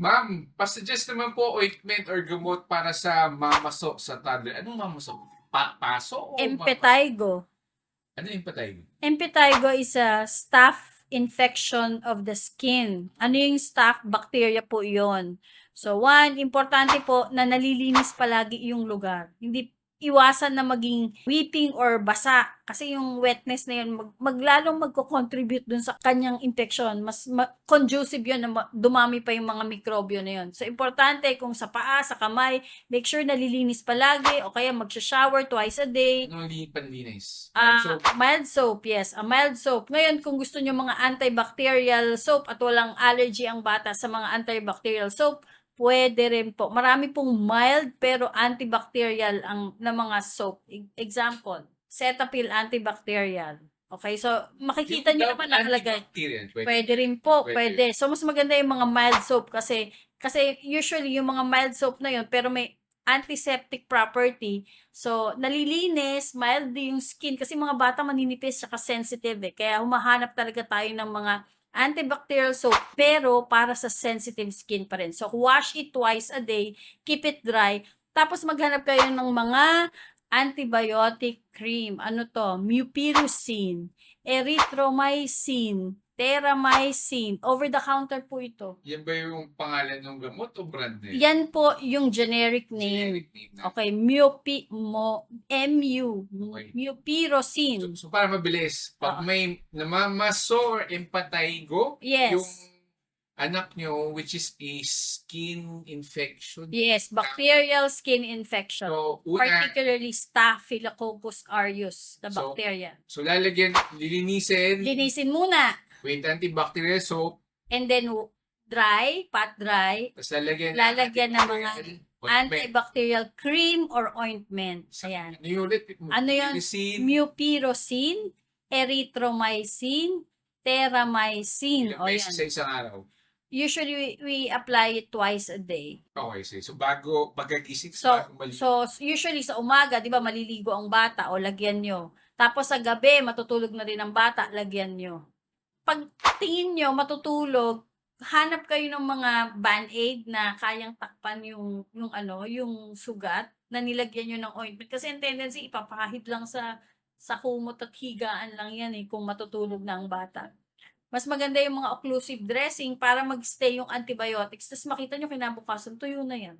Ma'am, pasuggest naman po ointment or gamot para sa mamaso sa toddler. Anong mamaso? Pa paso? o Empetigo. mama- Ano yung patay? Empetigo is a staph infection of the skin. Ano yung staph bacteria po yon? So, one, importante po na nalilinis palagi yung lugar. Hindi iwasan na maging weeping or basa kasi yung wetness na yun mag, maglalong magko-contribute dun sa kanyang infection mas ma- conducive yun na ma- dumami pa yung mga mikrobyo na yun so importante kung sa paa sa kamay make sure nalilinis palagi o kaya magsha-shower twice a day Anong li panlinis? Ah, so, mild soap, yes. A mild soap. Ngayon, kung gusto nyo mga antibacterial soap at walang allergy ang bata sa mga antibacterial soap, pwede rin po. Marami pong mild pero antibacterial ang na mga soap. E- Example, Cetaphil antibacterial. Okay, so makikita nyo naman nakalagay. Pwede. Pwede rin po, Pwede. pwede. So, mas maganda yung mga mild soap kasi, kasi usually yung mga mild soap na yun, pero may antiseptic property. So, nalilinis, mild yung skin. Kasi mga bata maninipis, saka sensitive eh. Kaya humahanap talaga tayo ng mga antibacterial soap, pero para sa sensitive skin pa rin. So, wash it twice a day, keep it dry, tapos maghanap kayo ng mga antibiotic cream. Ano to? Mupirocin, erythromycin, teramycin. Over-the-counter po ito. Yan ba yung pangalan ng gamot o brand name? Yan po yung generic name. Generic name na. Okay, mupi, mo, MU, Okay. mupirocin. So, so para mabilis, pag Oo. may namamaso or empatigo, Yes. yung anak nyo, which is a skin infection. Yes, bacterial skin infection. So, una, Particularly Staphylococcus aureus, the So, bacteria. so lalagyan, lilinisin Linisin muna. With antibacterial soap, And then, dry, pat dry, tapos lalagyan, Lalagyan ng mga antibacterial ointment. antibacterial cream or ointment. Ayan. Ano ulit? Ano yun? Mupirocin, erythromycin, teramycin. Ilang beses sa isang araw. Usually, we, we apply it twice a day. Okay, sige. So, bago pagkagising So, so usually sa umaga, 'di ba, maliligo ang bata o lagyan nyo. Tapos sa gabi, matutulog na rin ang bata, lagyan nyo. Pag tingin nyo matutulog, hanap kayo ng mga band-aid na kayang takpan yung yung ano, yung sugat na nilagyan nyo ng ointment kasi ang tendency ipapahid lang sa sa kumot at higaan lang yan eh kung matutulog na ang bata. Mas maganda yung mga occlusive dressing para magstay yung antibiotics. Tapos makita nyo kinabukasan, tuyo na yan.